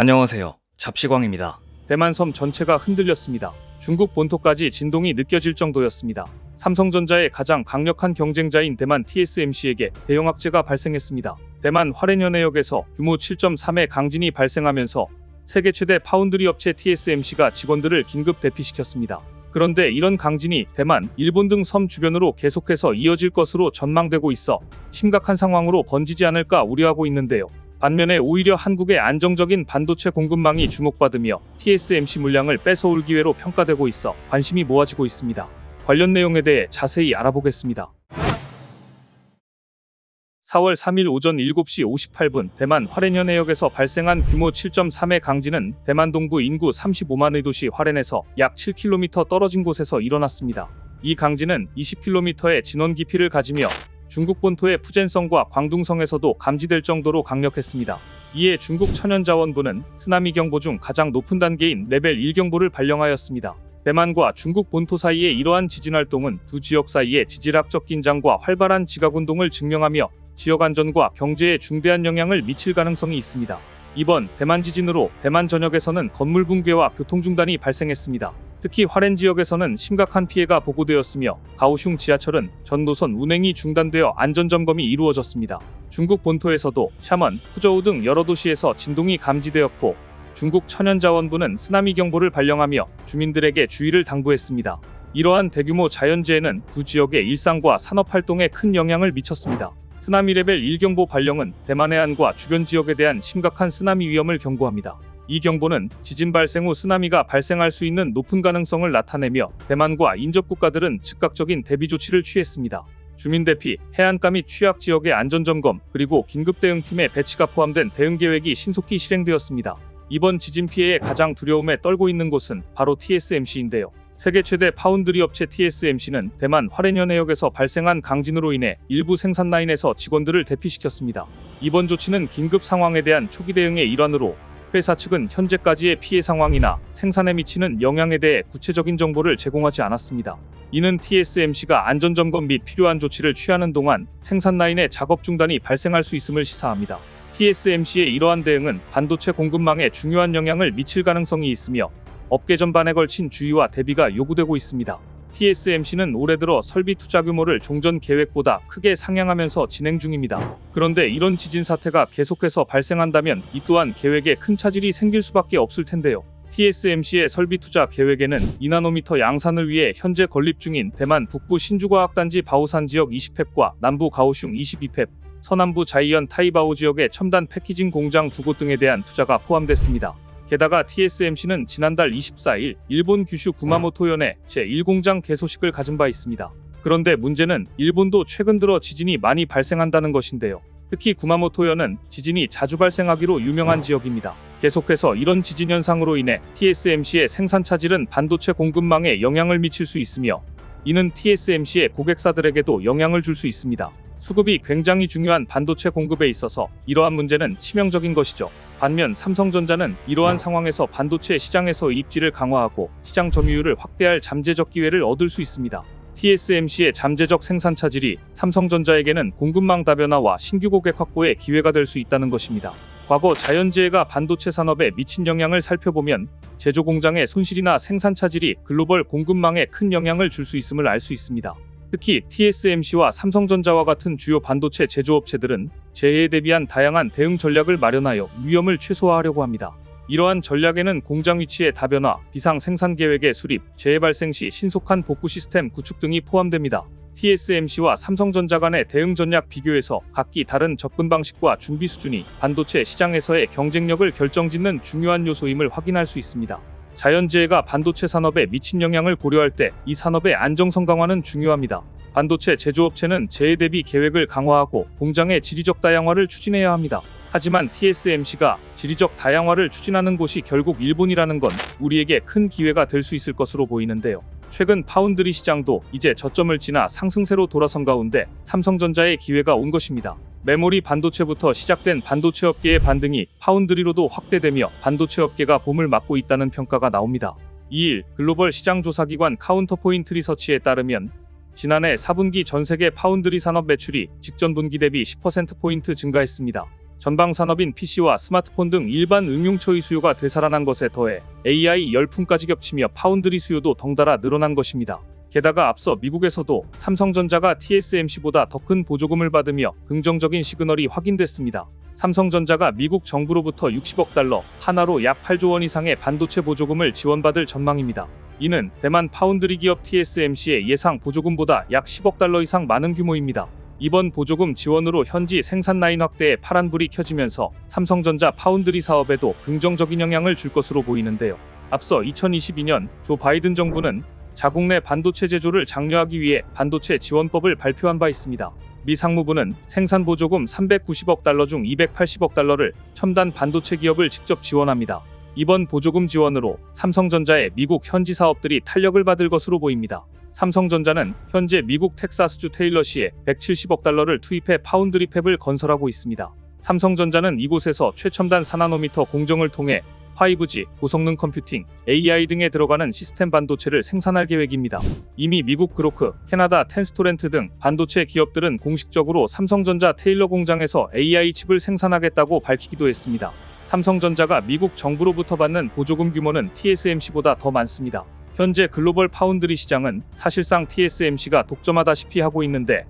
안녕하세요. 잡시광입니다. 대만 섬 전체가 흔들렸습니다. 중국 본토까지 진동이 느껴질 정도였습니다. 삼성전자의 가장 강력한 경쟁자인 대만 TSMC에게 대형 악재가 발생했습니다. 대만 화롄현해역에서 규모 7.3의 강진이 발생하면서 세계 최대 파운드리 업체 TSMC가 직원들을 긴급 대피시켰습니다. 그런데 이런 강진이 대만, 일본 등 섬 주변으로 계속해서 이어질 것으로 전망되고 있어 심각한 상황으로 번지지 않을까 우려하고 있는데요. 반면에 오히려 한국의 안정적인 반도체 공급망이 주목받으며 TSMC 물량을 뺏어올 기회로 평가되고 있어 관심이 모아지고 있습니다. 관련 내용에 대해 자세히 알아보겠습니다. 4월 3일 오전 7시 58분 대만 화롄현 해역에서 발생한 규모 7.3의 강진은 대만 동부 인구 35만의 도시 화롄에서 약 7km 떨어진 곳에서 일어났습니다. 이 강진은 20km의 진원 깊이를 가지며 중국 본토의 푸젠성과 광둥성에서도 감지될 정도로 강력했습니다. 이에 중국 천연자원부는 쓰나미 경보 중 가장 높은 단계인 레벨 1 경보를 발령하였습니다. 대만과 중국 본토 사이의 이러한 지진 활동은 두 지역 사이의 지질학적 긴장과 활발한 지각 운동을 증명하며 지역 안전과 경제에 중대한 영향을 미칠 가능성이 있습니다. 이번 대만 지진으로 대만 전역에서는 건물 붕괴와 교통 중단이 발생했습니다. 특히 화롄 지역에서는 심각한 피해가 보고되었으며 가오슝 지하철은 전 노선 운행이 중단되어 안전 점검이 이루어졌습니다. 중국 본토에서도 샤먼, 후저우 등 여러 도시에서 진동이 감지되었고 중국 천연자원부는 쓰나미 경보를 발령하며 주민들에게 주의를 당부했습니다. 이러한 대규모 자연재해는 두 지역의 일상과 산업 활동에 큰 영향을 미쳤습니다. 쓰나미 레벨 1경보 발령은 대만 해안과 주변 지역에 대한 심각한 쓰나미 위험을 경고합니다. 이 경보는 지진 발생 후 쓰나미가 발생할 수 있는 높은 가능성을 나타내며 대만과 인접 국가들은 즉각적인 대비 조치를 취했습니다. 주민 대피, 해안가 및 취약 지역의 안전 점검, 그리고 긴급 대응팀의 배치가 포함된 대응 계획이 신속히 실행되었습니다. 이번 지진 피해에 가장 두려움에 떨고 있는 곳은 바로 TSMC인데요. 세계 최대 파운드리 업체 TSMC는 대만 화롄현 해역에서 발생한 강진으로 인해 일부 생산 라인에서 직원들을 대피시켰습니다. 이번 조치는 긴급 상황에 대한 초기 대응의 일환으로 회사 측은 현재까지의 피해 상황이나 생산에 미치는 영향에 대해 구체적인 정보를 제공하지 않았습니다. 이는 TSMC가 안전점검 및 필요한 조치를 취하는 동안 생산 라인의 작업 중단이 발생할 수 있음을 시사합니다. TSMC의 이러한 대응은 반도체 공급망에 중요한 영향을 미칠 가능성이 있으며 업계 전반에 걸친 주의와 대비가 요구되고 있습니다. TSMC는 올해 들어 설비 투자 규모를 종전 계획보다 크게 상향하면서 진행 중입니다. 그런데 이런 지진 사태가 계속해서 발생한다면 이 또한 계획에 큰 차질이 생길 수밖에 없을 텐데요. TSMC의 설비 투자 계획에는 2나노미터 양산을 위해 현재 건립 중인 대만 북부 신주과학단지 바오산 지역 20햅과 남부 가오슝 22햅, 서남부 자이언 타이바오 지역의 첨단 패키징 공장 두 곳 등에 대한 투자가 포함됐습니다. 게다가 TSMC는 지난달 24일 일본 규슈 구마모토현에 제1공장 개소식을 가진 바 있습니다. 그런데 문제는 일본도 최근 들어 지진이 많이 발생한다는 것인데요. 특히 구마모토현은 지진이 자주 발생하기로 유명한 지역입니다. 계속해서 이런 지진 현상으로 인해 TSMC의 생산 차질은 반도체 공급망에 영향을 미칠 수 있으며 이는 TSMC의 고객사들에게도 영향을 줄 수 있습니다. 수급이 굉장히 중요한 반도체 공급에 있어서 이러한 문제는 치명적인 것이죠. 반면 삼성전자는 이러한 상황에서 반도체 시장에서 입지를 강화하고 시장 점유율을 확대할 잠재적 기회를 얻을 수 있습니다. TSMC의 잠재적 생산 차질이 삼성전자에게는 공급망 다변화와 신규 고객 확보의 기회가 될 수 있다는 것입니다. 과거 자연재해가 반도체 산업에 미친 영향을 살펴보면 제조 공장의 손실이나 생산 차질이 글로벌 공급망에 큰 영향을 줄 수 있음을 알 수 있습니다. 특히 TSMC와 삼성전자와 같은 주요 반도체 제조업체들은 재해에 대비한 다양한 대응 전략을 마련하여 위험을 최소화하려고 합니다. 이러한 전략에는 공장 위치의 다변화, 비상 생산 계획의 수립, 재해 발생 시 신속한 복구 시스템 구축 등이 포함됩니다. TSMC와 삼성전자 간의 대응 전략 비교에서 각기 다른 접근 방식과 준비 수준이 반도체 시장에서의 경쟁력을 결정짓는 중요한 요소임을 확인할 수 있습니다. 자연재해가 반도체 산업에 미친 영향을 고려할 때 이 산업의 안정성 강화는 중요합니다. 반도체 제조업체는 재해 대비 계획을 강화하고 공장의 지리적 다양화를 추진해야 합니다. 하지만 TSMC가 지리적 다양화를 추진하는 곳이 결국 일본이라는 건 우리에게 큰 기회가 될 수 있을 것으로 보이는데요. 최근 파운드리 시장도 이제 저점을 지나 상승세로 돌아선 가운데 삼성전자의 기회가 온 것입니다. 메모리 반도체부터 시작된 반도체 업계의 반등이 파운드리로도 확대되며 반도체 업계가 봄을 맞고 있다는 평가가 나옵니다. 2일 글로벌 시장 조사기관 카운터포인트 리서치에 따르면 지난해 4분기 전 세계 파운드리 산업 매출이 직전 분기 대비 10%포인트 증가했습니다. 전방 산업인 PC와 스마트폰 등 일반 응용처의 수요가 되살아난 것에 더해 AI 열풍까지 겹치며 파운드리 수요도 덩달아 늘어난 것입니다. 게다가 앞서 미국에서도 삼성전자가 TSMC보다 더 큰 보조금을 받으며 긍정적인 시그널이 확인됐습니다. 삼성전자가 미국 정부로부터 60억 달러, 하나로 약 8조 원 이상의 반도체 보조금을 지원받을 전망입니다. 이는 대만 파운드리 기업 TSMC의 예상 보조금보다 약 10억 달러 이상 많은 규모입니다. 이번 보조금 지원으로 현지 생산 라인 확대에 파란불이 켜지면서 삼성전자 파운드리 사업에도 긍정적인 영향을 줄 것으로 보이는데요. 앞서 2022년 조 바이든 정부는 자국 내 반도체 제조를 장려하기 위해 반도체 지원법을 발표한 바 있습니다. 미 상무부는 생산 보조금 390억 달러 중 280억 달러를 첨단 반도체 기업을 직접 지원합니다. 이번 보조금 지원으로 삼성전자의 미국 현지 사업들이 탄력을 받을 것으로 보입니다. 삼성전자는 현재 미국 텍사스주 테일러시에 170억 달러를 투입해 파운드리 팹을 건설하고 있습니다. 삼성전자는 이곳에서 최첨단 4나노미터 공정을 통해 5G, 고성능 컴퓨팅, AI 등에 들어가는 시스템 반도체를 생산할 계획입니다. 이미 미국 그로크, 캐나다 텐스토렌트 등 반도체 기업들은 공식적으로 삼성전자 테일러 공장에서 AI 칩을 생산하겠다고 밝히기도 했습니다. 삼성전자가 미국 정부로부터 받는 보조금 규모는 TSMC보다 더 많습니다. 현재 글로벌 파운드리 시장은 사실상 TSMC가 독점하다시피 하고 있는데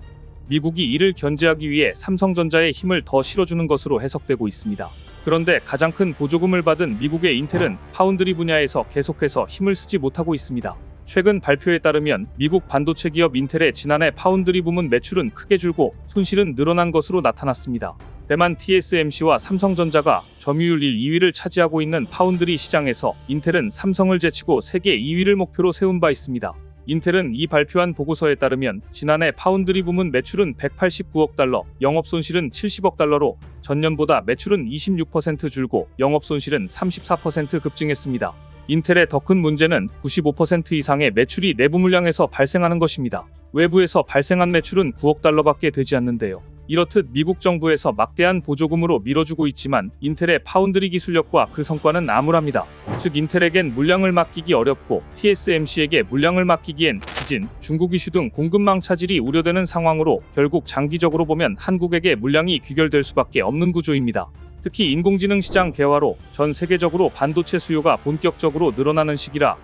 미국이 이를 견제하기 위해 삼성전자의 힘을 더 실어주는 것으로 해석되고 있습니다. 그런데 가장 큰 보조금을 받은 미국의 인텔은 파운드리 분야에서 계속해서 힘을 쓰지 못하고 있습니다. 최근 발표에 따르면 미국 반도체 기업 인텔의 지난해 파운드리 부문 매출은 크게 줄고 손실은 늘어난 것으로 나타났습니다. 대만 TSMC와 삼성전자가 점유율 1, 2위를 차지하고 있는 파운드리 시장에서 인텔은 삼성을 제치고 세계 2위를 목표로 세운 바 있습니다. 인텔은 이 발표한 보고서에 따르면 지난해 파운드리 부문 매출은 189억 달러, 영업 손실은 70억 달러로 전년보다 매출은 26% 줄고 영업 손실은 34% 급증했습니다. 인텔의 더 큰 문제는 95% 이상의 매출이 내부 물량에서 발생하는 것입니다. 외부에서 발생한 매출은 9억 달러밖에 되지 않는데요. 이렇듯 미국 정부에서 막대한 보조금으로 밀어주고 있지만 인텔의 파운드리 기술력과 그 성과는 암울합니다. 즉 인텔에겐 물량을 맡기기 어렵고 TSMC에게 물량을 맡기기엔 지진, 중국 이슈 등 공급망 차질이 우려되는 상황으로 결국 장기적으로 보면 한국에게 물량이 귀결될 수밖에 없는 구조입니다. 특히 인공지능 시장 개화로 전 세계적으로 반도체 수요가 본격적으로 늘어나는 시기라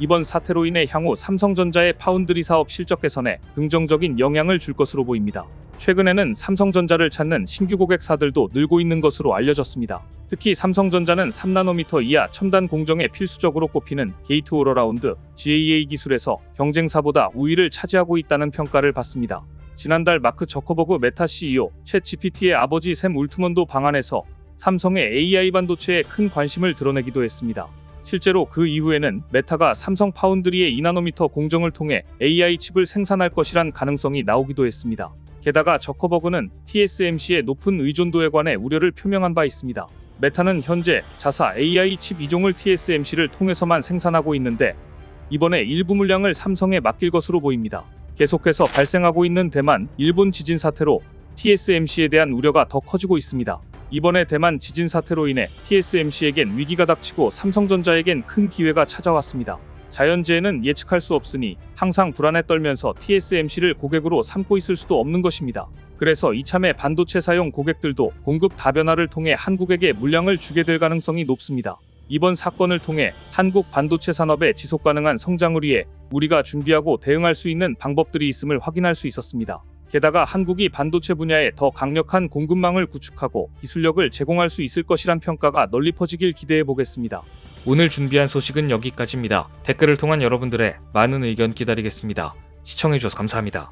이번 사태로 인해 향후 삼성전자의 파운드리 사업 실적 개선에 긍정적인 영향을 줄 것으로 보입니다. 최근에는 삼성전자를 찾는 신규 고객사들도 늘고 있는 것으로 알려졌습니다. 특히 삼성전자는 3나노미터 이하 첨단 공정에 필수적으로 꼽히는 게이트 오러라운드 GAA 기술에서 경쟁사보다 우위를 차지하고 있다는 평가를 받습니다. 지난달 마크 저커버그 메타 CEO, 챗 GPT의 아버지 샘 울트먼도 방한해서 삼성의 AI 반도체에 큰 관심을 드러내기도 했습니다. 실제로 그 이후에는 메타가 삼성 파운드리의 2나노미터 공정을 통해 AI 칩을 생산할 것이란 가능성이 나오기도 했습니다. 게다가 저커버그는 TSMC의 높은 의존도에 관해 우려를 표명한 바 있습니다. 메타는 현재 자사 AI 칩 2종을 TSMC를 통해서만 생산하고 있는데 이번에 일부 물량을 삼성에 맡길 것으로 보입니다. 계속해서 발생하고 있는 대만, 일본 지진 사태로 TSMC에 대한 우려가 더 커지고 있습니다. 이번에 대만 지진 사태로 인해 TSMC에겐 위기가 닥치고 삼성전자에겐 큰 기회가 찾아왔습니다. 자연재해는 예측할 수 없으니 항상 불안에 떨면서 TSMC를 고객으로 삼고 있을 수도 없는 것입니다. 그래서 이참에 반도체 사용 고객들도 공급 다변화를 통해 한국에게 물량을 주게 될 가능성이 높습니다. 이번 사건을 통해 한국 반도체 산업의 지속 가능한 성장을 위해 우리가 준비하고 대응할 수 있는 방법들이 있음을 확인할 수 있었습니다. 게다가 한국이 반도체 분야에 더 강력한 공급망을 구축하고 기술력을 제공할 수 있을 것이란 평가가 널리 퍼지길 기대해 보겠습니다. 오늘 준비한 소식은 여기까지입니다. 댓글을 통한 여러분들의 많은 의견 기다리겠습니다. 시청해주셔서 감사합니다.